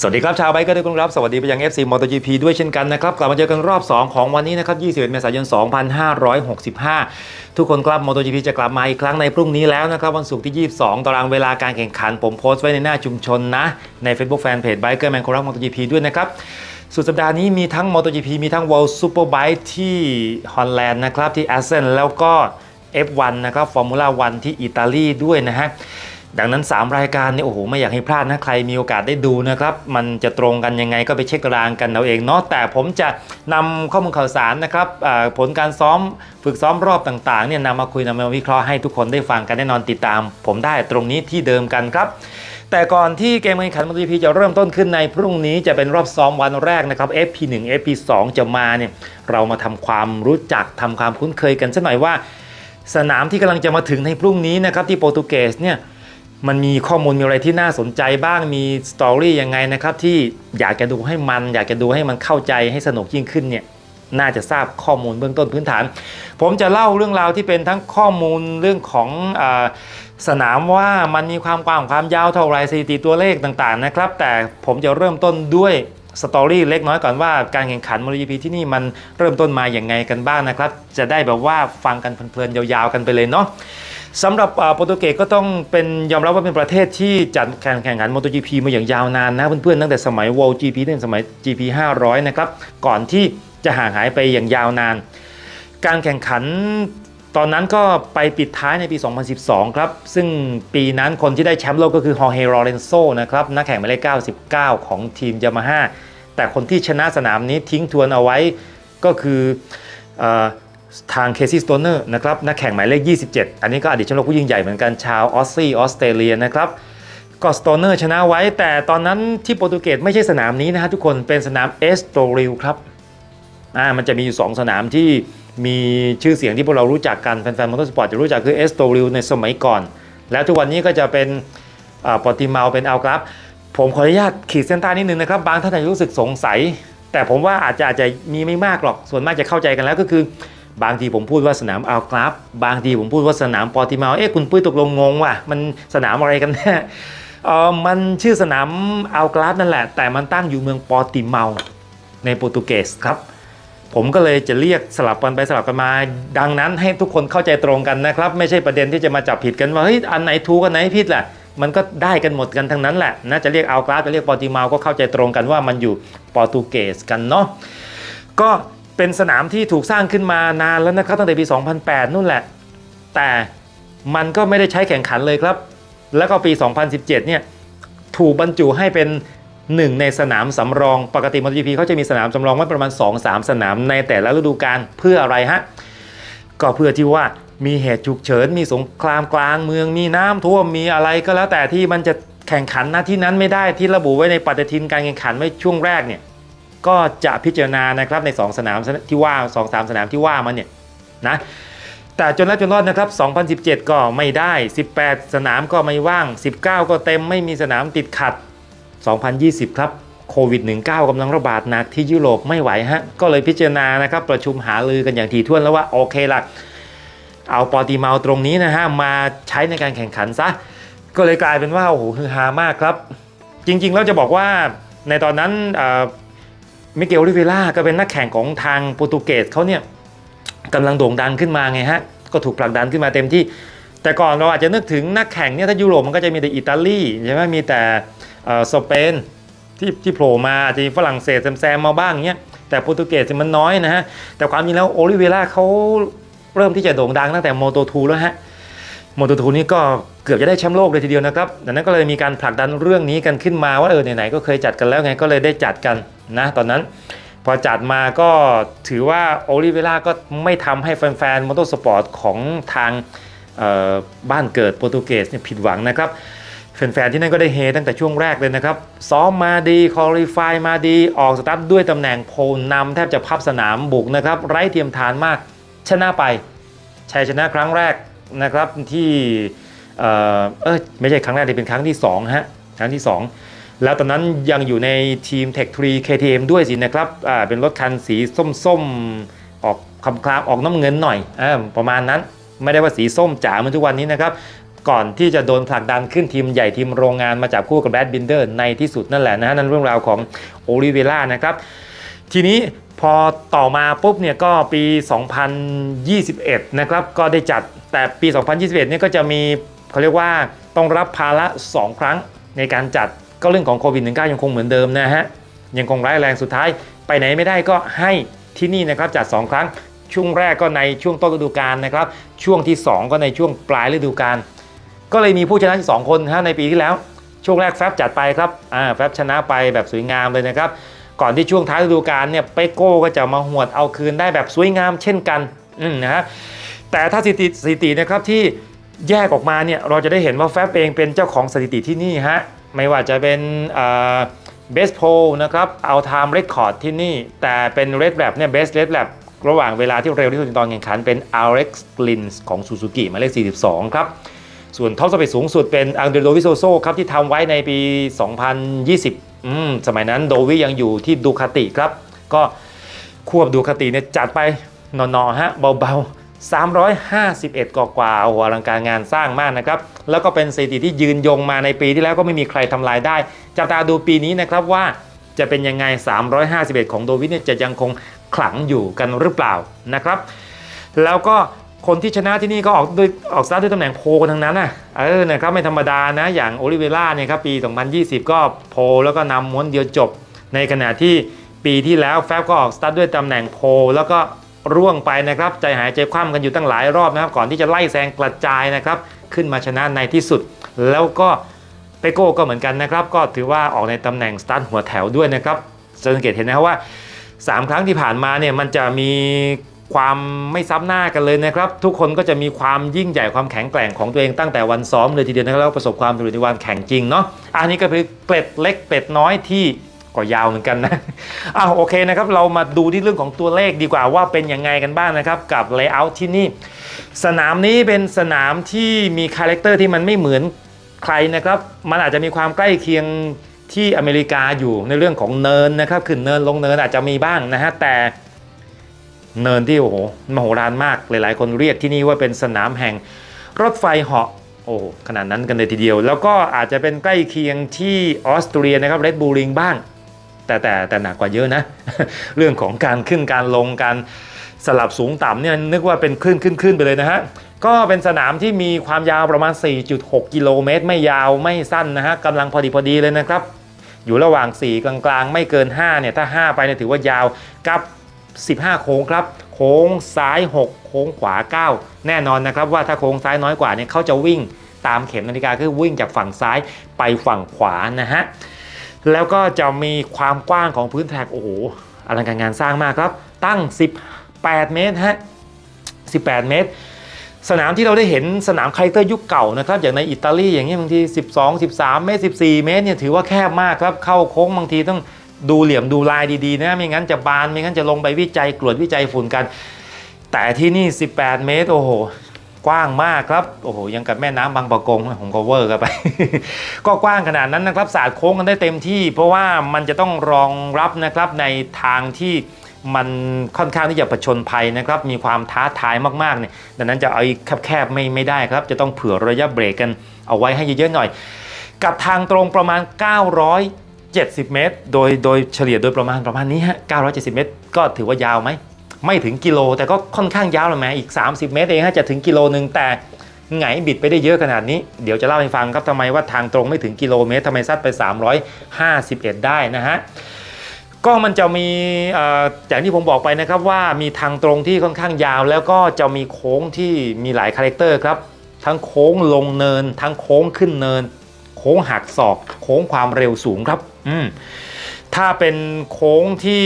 สวัสดีครับชาวไบค์ก็ทุกคนครับ สวัสดีไปยัง FC MotoGP ด้วยเช่นกันนะครับ กลับมาเจอกันรอบ 2 ของวันนี้นะครับ 21 เมษายน 2565 ทุกคนครับ MotoGP จะกลับมาอีกครั้งในพรุ่งนี้แล้วนะครับ วันศุกร์ที่ 22 ตารางเวลาการแข่งขัน ผมโพสต์ไว้ในหน้าชุมชนนะ ใน Facebook Fanpage Bikerman คนรัก MotoGP ด้วยนะครับสุดสัปดาห์นี้มีทั้ง MotoGP มีทั้ง World Superbike ที่ฮอลแลนด์นะครับที่แอสเซนแล้วก็ F1 นะครับฟอร์มูล่าวันที่อิตาลีด้วยนะฮะ ดังนั้น 3 รายการเนี่ยโอ้โหไม่อยากให้พลาดนะใครมีโอกาสได้ดูนะครับมันจะตรงกันยังไงก็ไปเช็ครางกันเอาเองเนาะแต่ผมจะนำข้อมูลข่าวสารนะครับผลการซ้อมฝึกซ้อมรอบต่างๆเนี่ยนำมาคุยนำมาวิเคราะห์ให้ทุกคนได้ฟังกันแน่นอนติดตาม ผมได้ตรงนี้ที่เดิมกันครับแต่ก่อนที่เกมการแข่งขัน MotoGP จะเริ่มต้นขึ้นในพรุ่งนี้จะเป็นรอบซ้อมวันแรกนะครับ FP1 FP2 จะมาเนี่ยเรามาทำความรู้จักทำความคุ้นเคยกันสักหน่อยว่า สนามที่กำลังจะมาถึงในพรุ่งนี้นะครับที่โปรตุเกสเนี่ย มันมีข้อมูลมีอะไรที่น่าสนใจบ้างมีสตอรี่ยังไงนะครับที่อยากจะดูให้มัน อยากจะดูให้มันเข้าใจให้สนุกยิ่งขึ้นเนี่ยน่าจะทราบข้อมูลเบื้องต้นพื้นฐาน ผมจะเล่าเรื่องราวที่เป็นทั้งข้อมูลเรื่องของอสนามว่ามันมีความกว้างความยาวเท่าไรสถิติตัวเลขต่างๆนะครับ แต่ผมจะเริ่มต้นด้วยสตอรี่เล็กน้อยก่อนว่าการแข่งขัน MotoGP ที่นี่มันเริ่มต้นมาอย่างไงกันบ้างนะครับ จะได้แบบว่าฟังกันเพลินๆยาวๆกันไปเลยเนาะ สำหรับโปรตุเกสก็ต้องเป็นยอมรับว่าเป็นประเทศที่จัดการแข่งขัน MotoGP มาอย่างยาวนานนะเพื่อนๆตั้งแต่สมัย World GP ตั้งแต่สมัย GP 500 นะครับ ก่อนที่จะห่างหายไปอย่างยาวนาน การแข่งขันตอนนั้นก็ไปปิดท้ายในปี 2012 ครับ ซึ่งปีนั้นคนที่ได้แชมป์โลกก็คือฮอร์เฮโรเรนโซนะครับ นักแข่งหมายเลข99 ของทีมยามาฮ่าแต่คนที่ชนะสนามนี้ทิ้งทวนเอาไว้ก็คืออ ทางเคซี่สโตเนอร์นะครับนักแข่งหมายเลข 27 อันนี้ก็อดีตแชมป์โลกผู้ยิ่งใหญ่เหมือนกันชาวออสซี่ออสเตรเลียนะครับก็สโตเนอร์ชนะไว้ แต่ตอนนั้นที่โปรตุเกสไม่ใช่สนามนี้นะฮะทุกคนเป็นสนามเอสโตริลครับอ่ามันจะมีอยู่ 2 สนามที่มีชื่อเสียงที่พวกเรารู้จักกันแฟนๆมอเตอร์สปอร์ตจะรู้จักคือเอสโตริลในสมัยก่อน แล้วทุกวันนี้ก็จะเป็นปอติเมาเป็นอัลกราฟผมขออนุญาตขีดเส้นใต้นิดนึงนะครับ บางท่านอาจจะรู้สึกสงสัย แต่ผมว่าอาจจะอาจจะมีไม่มากหรอกส่วนมากจะเข้าใจกันแล้วก็คือ บางทีผมพูดว่าสนามอัลกราฟบางทีผมพูดว่าสนามปอติเมาเอ๊ะคุณปุ้ยตกลงงงว่ะมันสนามอะไรกันแน่เออมันชื่อสนามอัลกราฟนั่นแหละ แต่มันตั้งอยู่เมืองปอติเมาในโปรตุเกสครับ ผมก็เลยจะเรียกสลับกันไปสลับกันมา ดังนั้นให้ทุกคนเข้าใจตรงกันนะครับ ไม่ใช่ประเด็นที่จะมาจับผิดกันว่าเฮ้ยอันไหนถูกอันไหนผิดแหละมันก็ได้กันหมดกันทั้งนั้นแหละนะจะเรียกเอากราฟจะเรียกปอติเมาก็เข้าใจตรงกันว่ามันอยู่โปรตุเกสกันเนาะก็ เป็นสนามที่ถูกสร้างขึ้นมานานแล้วนะครับตั้งแต่ปี 2008 นู่นแหละ แต่มันก็ไม่ได้ใช้แข่งขันเลยครับ แล้วก็ปี 2017 เนี่ยถูกบรรจุให้เป็นหนึ่งในสนามสำรองปกติ MotoGP เขาจะมีสนามสำรองไว้ประมาณ 2-3 สนามในแต่ละฤดูกาลเพื่ออะไรฮะ ก็เพื่อที่ว่ามีเหตุฉุกเฉินมีสงครามกลางเมืองมีน้ำท่วมมีอะไรก็แล้วแต่ที่มันจะแข่งขันหน้าที่นั้นไม่ได้ที่ระบุไว้ในปฏิทินการแข่งขันไว้ช่วงแรกเนี่ย ก็จะพิจารณานะครับใน 2 สนามที่ว่า 2-3 สนามที่ว่ามันเนี่ยนะแต่จนแล้วจนรอดนะครับ 2017 ก็ไม่ได้ 18 สนามก็ไม่ว่าง 19 ก็เต็มไม่มีสนามติดขัด 2020 ครับโควิด -19 กำลังระบาดหนักที่ยุโรปไม่ไหวฮะ ก็เลยพิจารณานะครับประชุมหารือกันอย่างถี่ถ้วนแล้วว่าโอเคละเอาปอติเมาตรงนี้นะฮะ มาใช้ในการแข่งขันซะ ก็เลยกลายเป็นว่า โอ้โหฮือฮามากครับ จริงๆ แล้วจะบอกว่าในตอนนั้น มิเกลริเวล่าก็เป็นนักแข่งของทางโปรตุเกสเขาเนี่ยกำลังโด่งดังขึ้นมาไงฮะ ก็ถูกผลักดันขึ้นมาเต็มที่ แต่ก่อนเราอาจจะนึกถึงนักแข่งเนี่ยถ้ายุโรปมันก็จะมีแต่อิตาลีใช่ไหมมีแต่สเปนที่ที่โผล่มาอาจจะมีฝรั่งเศสแซมๆมาบ้างเงี้ยแต่โปรตุเกสมันน้อยนะฮะ แต่ความจริงแล้วโอลิเวล่าเขาเริ่มที่จะโด่งดังตั้งแต่โมโตทูแล้วฮะโมโตทูนี่ก็เกือบจะได้แชมป์โลกเลยทีเดียวนะครับดังนั้นก็เลยมีการผลักดันเรื่องนี้กันขึ้นมาว่าเออไหนๆก็เคยจัดกันแล้วไงก็เลยได้จัดกัน นะตอนนั้นพอจัดมาก็ถือว่าโอลิเวล่าก็ไม่ทำให้แฟนๆมอเตอร์สปอร์ตของทางบ้านเกิดโปรตุเกสเนี่ยผิดหวังนะครับแฟนๆที่นั่นก็ได้เฮตั้งแต่ช่วงแรกเลยนะครับ ซ้อมมาดีคอลี่ไฟมาดี ออกสตาร์ทด้วยตำแหน่งโพลนำแทบจะพับสนามบุกนะครับ ไร้เทียมทานมากชนะไปชัยชนะครั้งแรกนะครับที่เออเออไม่ใช่ครั้งแรกที่เป็นครั้งที่2ฮะครั้งที่ 2 แล้วตอนนั้นยังอยู่ในทีม Tech 3 KTM ด้วยสินะครับอ่าเป็นรถคันสีส้มๆ ออกคำคลามออกน้ำเงินหน่อยอประมาณนั้นไม่ได้ว่าสีส้มจ๋าเหมือนทุกวันนี้นะครับ ก่อนที่จะโดนผลักดันขึ้นทีมใหญ่ทีมโรงงานมาจับคู่กับแบดบินเดอร์ในที่สุดนั่นแหละนะฮะนั่นเรื่องราวของโอลิเวล่านะครับทีนี้พอต่อมาปุ๊บเนี่ยก็ปี 2021 นะครับก็ได้จัดแต่ปี 2021 เนี่ยก็จะมีเขาเรียกว่าต้องรับภาระ 2 ครั้งในการจัด ก็เรื่องของโควิด -19 ยังคงเหมือนเดิมนะฮะยังคงร้ายแรงสุดท้าย ไปไหนไม่ได้ก็ให้ที่นี่นะครับจัด 2 ครั้งช่วงแรกก็ในช่วงต้นฤดูกาลนะครับ ช่วงที่ 2 ก็ในช่วงปลายฤดูกาลก็เลยมีผู้ชนะที่2คนฮะในปีที่แล้ว ช่วงแรกแฟบจัดไปครับอ่าแฟบชนะไปแบบสวยงามเลยนะครับ ก่อนที่ช่วงท้ายฤดูกาลเนี่ยเปโก้ก็จะมาหวดเอาคืนได้แบบสวยงามเช่นกันอืมนะฮะแต่ถ้าสถิติสถิตินะครับที่แยกออกมาเนี่ยเราจะได้เห็นว่าแฟบเองเป็นเจ้าของสถิติที่นี่ฮะ ไม่ว่าจะเป็นเบสโพนะครับเอาไทม์เรคคอร์ดที่นี่ แต่เป็นเรดแ a บเนี่ยเบสเรดแ a บระหว่างเวลาที่เร็วที่สุดในตอนแข่งขันเป็น Alex Lins ของ Suzuki หมายเลข 42 ครับ ส่วนท็อปสเปดสูงสุดเป็นอังเดโดวิโซโซครับที่ทำไว้ในปี 2020 อืมสมัยนั้นโดวิยังอยู่ที่ดูคาติครับ ก็ควบดูคาติเนี่ยจัดไปนอๆฮะเบาๆ 351กว่ากว่าโอ้โหอลังการงานสร้างมากนะครับ แล้วก็เป็นสถิติที่ยืนยงมาในปีที่แล้วก็ไม่มีใครทำลายได้ จับตาดูปีนี้นะครับว่าจะเป็นยังไง 351 ของโดวิเนี่ยจะยังคงขลังอยู่กันหรือเปล่านะครับ แล้วก็คนที่ชนะที่นี่ก็ออกด้วยออกสตาด้วยตำแหน่งโพกันทั้งนั้นนะเออนะครับไม่ธรรมดานะ อย่างโอลิเวล่าเนี่ยครับปี 2020 ก็โพแล้วก็นำม้วนเดียวจบ ในขณะที่ปีที่แล้วแฟบก็ออกสตาร์ทด้วยตำแหน่งโพแล้วก็ ร่วงไปนะครับ ใจหายใจคว่ำกันอยู่ตั้งหลายรอบนะครับ ก่อนที่จะไล่แซงกระจายนะครับ ขึ้นมาชนะในที่สุด แล้วก็เปโก้ก็เหมือนกันนะครับ ก็ถือว่าออกในตำแหน่งสตาร์ทหัวแถวด้วยนะครับสังเกตเห็นนะครับว่า 3 ครั้งที่ผ่านมาเนี่ยมันจะมีความไม่ซ้ำหน้ากันเลยนะครับ ทุกคนก็จะมีความยิ่งใหญ่ความแข็งแกร่งของตัวเองตั้งแต่วันซ้อมเลยทีเดียวนะครับแล้วประสบความสำเร็จในวันแข่งจริงเนาะอันนี้ก็เป็นเกร็ดเล็กเป็ดน้อยที่ ก็ยาวเหมือนกันนะอ้าวโอเคนะครับ เรามาดูที่เรื่องของตัวเลขดีกว่าว่าเป็นยังไงกันบ้างนะครับ กับเลเยอร์ที่นี่ สนามนี้เป็นสนามที่มีคาแรคเตอร์ที่มันไม่เหมือนใครนะครับ มันอาจจะมีความใกล้เคียงที่อเมริกาอยู่ในเรื่องของเนินนะครับขึ้นเนินลงเนินอาจจะมีบ้างนะฮะแต่เนินที่โอ้โหมโหฬารมากหลาย ๆ คนเรียกที่นี่ว่าเป็นสนามแห่งรถไฟเหาะโอ้ขนาดนั้นกันเลยทีเดียว แล้วก็อาจจะเป็นใกล้เคียงที่ออสเตรียนะครับเรดบูริงบ้าง แต่แต่แต่หนักกว่าเยอะนะ เรื่องของการขึ้นการลงการสลับสูงต่ำเนี่ยนึกว่าเป็นขึ้นขึ้นขึ้นไปเลยนะฮะก็เป็นสนามที่มีความยาวประมาณ 4.6 กิโลเมตร ไม่ยาวไม่สั้นนะฮะกำลังพอดีพอดีเลยนะครับ อยู่ระหว่าง 4 กลางๆ ไม่เกิน 5 เนี่ย ถ้า 5 ไปเนี่ยถือว่ายาวกับ 15 โค้งครับ โค้งซ้าย 6 โค้งขวา 9 แน่นอนนะครับว่าถ้าโค้งซ้ายน้อยกว่าเนี่ยเขาจะวิ่งตามเข็มนาฬิกาคือวิ่งจากฝั่งซ้ายไปฝั่งขวานะฮะ แล้วก็จะมีความกว้างของพื้นแทร็กโอ้โหอลังการงานสร้างมากครับ ตั้ง 18 เมตรฮะ 18 เมตร สนามที่เราได้เห็นสนามคาแรคเตอร์ยุคเก่านะครับ อย่างในอิตาลีอย่างเงี้ยบางที 12 13 เมตร 14 เมตรเนี่ยถือว่าแคบมากครับ เข้าโค้งบางทีต้องดูเหลี่ยมดูลายดีๆนะ ไม่งั้นจะบาน ไม่งั้นจะลงไปวิจัยกรวดวิจัยฝุ่นกัน แต่ที่นี่ 18 เมตร โอ้โห กว้างมากครับ โอ้โห ยังกับแม่น้ำบางปะกงผมก็เวอร์กันไป ก็กว้างขนาดนั้นนะครับ สาดโค้งกันได้เต็มที่ เพราะว่ามันจะต้องรองรับนะครับในทางที่มันค่อนข้างที่จะผจญภัยนะครับ มีความท้าทายมากๆเนี่ย ดังนั้นจะเอาแคบๆไม่ไม่ได้ครับ จะต้องเผื่อระยะเบรกกันเอาไว้ให้เยอะๆหน่อย กับทางตรงประมาณ 970 เมตร โดยโดยเฉลี่ยโดยประมาณประมาณนี้ฮะ 970 เมตร ก็ถือว่ายาวไหม ไม่ถึงกิโล แต่ก็ค่อนข้างยาวเลยแหมอีก 30 เมตรเองฮะจะถึงกิโลหนึ่งแต่ไงบิดไปได้เยอะขนาดนี้ เดี๋ยวจะเล่าให้ฟังครับทำไมว่าทางตรงไม่ถึงกิโลเมตรทำไมซัดไป 351 ได้นะฮะก็มันจะมีเอ่ออย่างที่ผมบอกไปนะครับว่ามีทางตรงที่ค่อนข้างยาว แล้วก็จะมีโค้งที่มีหลายคาแรคเตอร์ครับทั้งโค้งลงเนิน ทั้งโค้งขึ้นเนิน โค้งหักศอก โค้งความเร็วสูงครับ อืมถ้าเป็นโค้งที่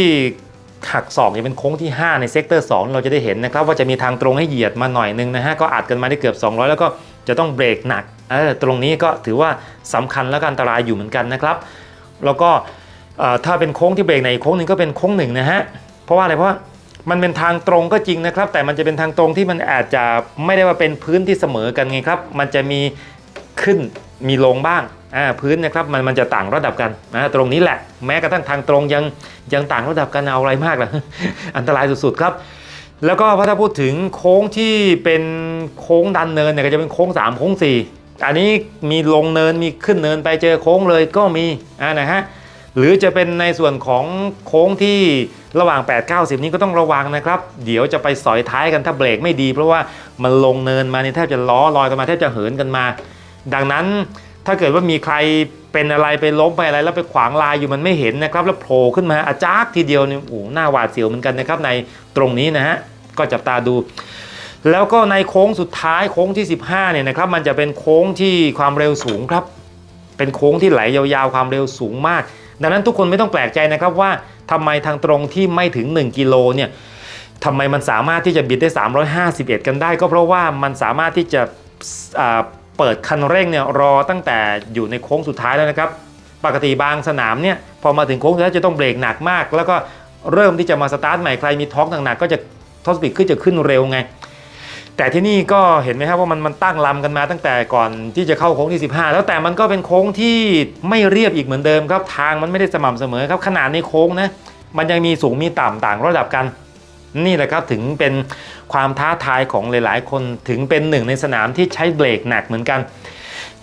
หักศอกเนี่เป็นโค้งที่ 5 ในเซกเตอร์2เราจะได้เห็นนะครับว่าจะมีทางตรงให้เหยียดมาหน่อยนึงนะฮะก็อัดกันมาได้เกือบ 200 แล้วก็จะต้องเบรกหนักเออตรงนี้ก็ถือว่าสำคัญและก็อันตรายอยู่เหมือนกันนะครับ แล้วก็ถ้าเป็นโค้งที่เบรกในโค้งหนึ่งก็เป็นโค้งหนึ่งนะฮะเพราะว่าอะไรเพราะมันเป็นทางตรงก็จริงนะครับ แต่มันจะเป็นทางตรงที่มันอาจจะไม่ได้ว่าเป็นพื้นที่เสมอกันไงครับ มันจะมีขึ้น มีลงบ้างพื้นนะครับมันมันจะต่างระดับกันนะตรงนี้แหละแม้กระทั่งทางตรงยังยังต่างระดับกันเอาอะไรมากล่ะอันตรายสุดๆครับ แล้วก็พอถ้าพูดถึงโค้งที่เป็นโค้งดันเนินเนี่ยก็จะเป็นโค้ง 3 โค้งอันนี้มีลงเนินมีขึ้นเนินไปเจอโค้งเลยก็มีอ่านะฮะหรือจะเป็นในส่วนของโค้งที่ระหว่าง 8 9 0 นี้ก็ต้องระวังนะครับ เดี๋ยวจะไปสอยท้ายกันถ้าเบรกไม่ดี เพราะว่ามันลงเนินมานี่แทบจะล้อลอยกันมาแทบจะเหินกันมา ดังนั้นถ้าเกิดว่ามีใครเป็นอะไรไปล้มไปอะไรแล้วไปขวางลายอยู่มันไม่เห็นนะครับ แล้วโผล่ขึ้นมาอาจากทีเดียวเนี่ยโอ้หน้าหวาดเสียวเหมือนกันนะครับในตรงนี้นะฮะก็จับตาดู แล้วก็ในโค้งสุดท้ายโค้งที่ 15เนี่ยนะครับมันจะเป็นโค้งที่ความเร็วสูงครับ เป็นโค้งที่ไหลยาวๆความเร็วสูงมาก ดังนั้นทุกคนไม่ต้องแปลกใจนะครับว่าทำไมทางตรงที่ไม่ถึง 1 กิโลเนี่ยทำไมมันสามารถที่จะบิดได้ 351 กันได้ ก็เพราะว่ามันสามารถที่จะ เปิดคันเร่งเนี่ยรอตั้งแต่อยู่ในโค้งสุดท้ายแล้วนะครับปกติบางสนามเนี่ยพอมาถึงโค้งสุดท้ายจะต้องเบรกหนักมาก แล้วก็เริ่มที่จะมาสตาร์ทใหม่ใครมีท้องหนักๆก็จะท็อปสปีดขึ้นจะขึ้นเร็วไง แต่ที่นี่ก็เห็นไหมครับว่ามันมันตั้งลำกันมาตั้งแต่ก่อนที่จะเข้าโค้งที่ 15 แล้วแต่มันก็เป็นโค้งที่ไม่เรียบอีกเหมือนเดิมครับทางมันไม่ได้สม่ำเสมอครับขนาดในโค้งนะมันยังมีสูงมีต่ำต่างระดับกัน นี่แหละครับถึงเป็นความท้าทายของหลายๆ คนถึงเป็นหนึ่งในสนามที่ใช้เบรกหนักเหมือนกัน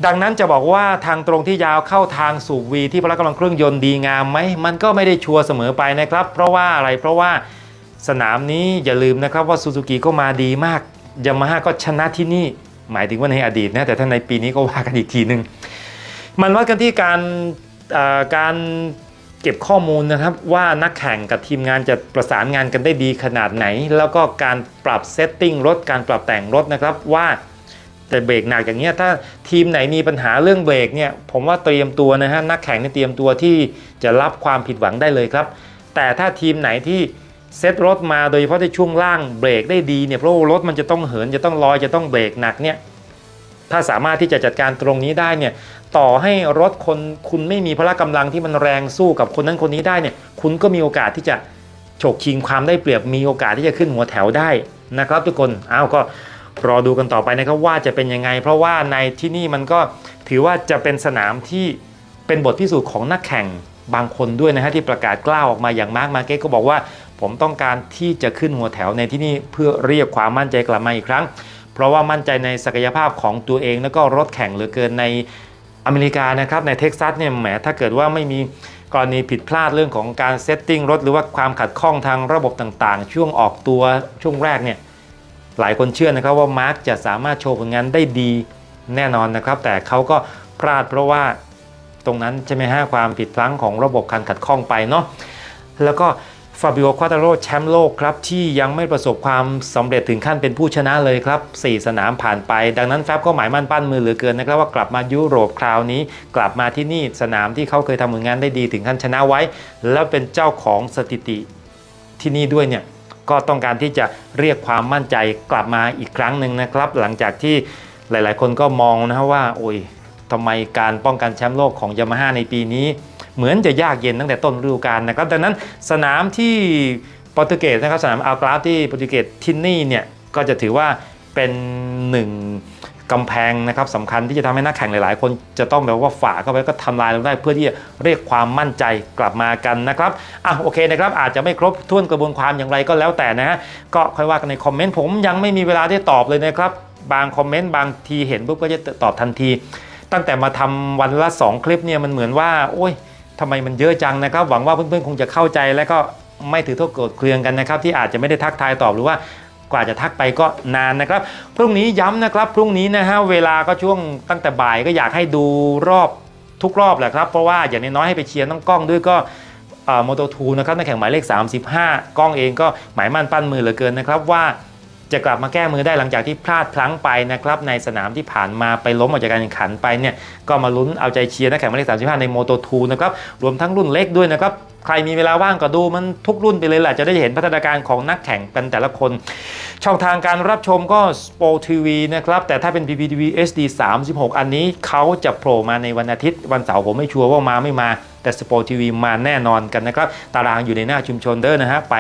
ดังนั้นจะบอกว่าทางตรงที่ยาวเข้าทางสู่วีที่พละกำลังเครื่องยนต์ดีงามไหมมันก็ไม่ได้ชัวร์เสมอไปนะครับ เพราะว่าอะไรเพราะว่าสนามนี้อย่าลืมนะครับว่าซูซูกิก็มาดีมากยามาฮ่าก็ชนะที่นี่ หมายถึงว่าในอดีตนะแต่ถ้าในปีนี้ก็ว่ากันอีกทีหนึ่งมันวัดกันที่การการ เก็บข้อมูลนะครับว่านักแข่งกับทีมงานจะประสานงานกันได้ดีขนาดไหน แล้วก็การปรับเซตติ้งรถการปรับแต่งรถนะครับว่าแต่เบรกหนักอย่างเงี้ยถ้าทีมไหนมีปัญหาเรื่องเบรกเนี่ยผมว่าเตรียมตัวนะฮะนักแข่งเนี่ยเตรียมตัวที่จะรับความผิดหวังได้เลยครับ แต่ถ้าทีมไหนที่เซตรถมาโดยเฉพาะในช่วงล่างเบรกได้ดีเนี่ยเพราะรถมันจะต้องเหินจะต้องลอยจะต้องเบรกหนักเนี่ย ถ้าสามารถที่จะจัดการตรงนี้ได้เนี่ยต่อให้รถคนคุณไม่มีพละกำลังที่มันแรงสู้กับคนนั้นคนนี้ได้เนี่ยคุณก็มีโอกาสที่จะฉกชิงความได้เปรียบมีโอกาสที่จะขึ้นหัวแถวได้นะครับ ทุกคนอ้าวก็รอดูกันต่อไปนะครับว่าจะเป็นยังไง เพราะว่าในที่นี่มันก็ถือว่าจะเป็นสนามที่เป็นบทพิสูจน์ของนักแข่งบางคนด้วยนะฮะที่ประกาศกล้าออกมาอย่างมากมาเก็ตก็บอกว่า ผมต้องการที่จะขึ้นหัวแถวในที่นี่เพื่อเรียกความมั่นใจกลับมาอีกครั้ง เพราะว่ามั่นใจในศักยภาพของตัวเอง แล้วก็รถแข่งเหลือเกินในอเมริกานะครับในเท็กซัสเนี่ยแหมถ้าเกิดว่าไม่มีกรณีผิดพลาดเรื่องของการเซตติ้งรถ หรือว่าความขัดข้องทางระบบต่างๆ ช่วงออกตัวช่วงแรกเนี่ยหลายคนเชื่อนะครับว่ามาร์กจะสามารถโชว์ผลงานได้ดีแน่นอนนะครับ แต่เขาก็พลาดเพราะว่าตรงนั้นใช่ไหมฮะความผิดพลั้งของระบบการขัดข้องไปเนาะแล้วก็ ฟาบิโอ ควาตาโรแชมป์โลกครับ ที่ยังไม่ประสบความสำเร็จถึงขั้นเป็นผู้ชนะเลยครับ 4 สนามผ่านไป ดังนั้นแฟบก็หมายมั่นปั้นมือเหลือเกินนะครับ ว่ากลับมายุโรปคราวนี้ กลับมาที่นี่สนามที่เขาเคยทำผลงานได้ดีถึงขั้นชนะไว้ แล้วเป็นเจ้าของสถิติที่นี่ด้วยเนี่ยก็ต้องการที่จะเรียกความมั่นใจกลับมาอีกครั้งหนึ่งนะครับ หลังจากที่หลาย ๆ คนก็มองนะว่าโอ้ยทำไมการป้องกันแชมป์โลกของยามาฮ่าในปีนี้ เหมือนจะยากเย็นตั้งแต่ต้นฤดูกาลนะครับดังนั้นสนามที่โปรตุเกสนะครับสนามอัลกราฟที่โปรตุเกสที่นี่เนี่ยก็จะถือว่าเป็นหนึ่งกำแพงนะครับสำคัญที่จะทำให้นักแข่งหลายๆ คนจะต้องแบบว่าฝ่าเข้าไปก็ทำลายลงได้เพื่อที่จะเรียกความมั่นใจกลับมากันนะครับอะโอเคนะครับอาจจะไม่ครบถ้วนกระบวนความอย่างไรก็แล้วแต่นะฮะก็ค่อยว่ากันในคอมเมนต์ผมยังไม่มีเวลาที่ตอบเลยนะครับบางคอมเมนต์บางทีเห็นปุ๊บก็จะตอบทันที ตั้งแต่มาทำวันละ 2 คลิปเนี่ยมันเหมือนว่าโอ้ย ทำไมมันเยอะจังนะครับ หวังว่าเพื่อนๆคงจะเข้าใจและก็ไม่ถือโทษโกรธเคืองกันนะครับ ที่อาจจะไม่ได้ทักทายตอบหรือว่ากว่าจะทักไปก็นานนะครับ พรุ่งนี้ย้ำนะครับพรุ่งนี้นะฮะเวลาก็ช่วงตั้งแต่บ่ายก็อยากให้ดูรอบทุกรอบแหละครับ เพราะว่าอย่างน้อยๆให้ไปเชียร์น้องกล้องด้วยก็โมโตทูนะครับในแข่งหมายเลข 35 กล้องเองก็หมายมั่นปั้นมือเหลือเกินนะครับว่า จะกลับมาแก้มือได้หลังจากที่พลาดพลั้งไปนะครับในสนามที่ผ่านมาไปล้มออกจากการแข่งขันไปเนี่ยก็มาลุ้นเอาใจเชียร์นักแข่งหมายเลข35 ในโมโตทูนะครับรวมทั้งรุ่นเล็กด้วยนะครับใครมีเวลาว่างก็ดูมันทุกรุ่นไปเลยแหละจะได้เห็นพัฒนาการของนักแข่งกันแต่ละคน ช่องทางการรับชมก็ Sport TV นะครับ แต่ถ้าเป็น PPTV HD 36 อันนี้เขาจะโผล่มาในวันอาทิตย์ วันเสาร์ผมไม่ชัวร์ว่ามาไม่มา แต่ Sport TV มาแน่นอนกันนะครับ ตารางอยู่ในหน้าชุมชนเด้อนะฮะไป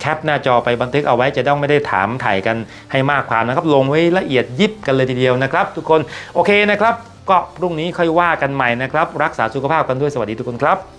แคปหน้าจอไปบันทึกเอาไว้จะต้องไม่ได้ถามถ่ายกันให้มากความนะครับ ลงไว้ละเอียดยิบกันเลยทีเดียวนะครับ ทุกคนโอเคนะครับ ก็พรุ่งนี้ค่อยว่ากันใหม่นะครับ รักษาสุขภาพกันด้วยสวัสดีทุกคนครับ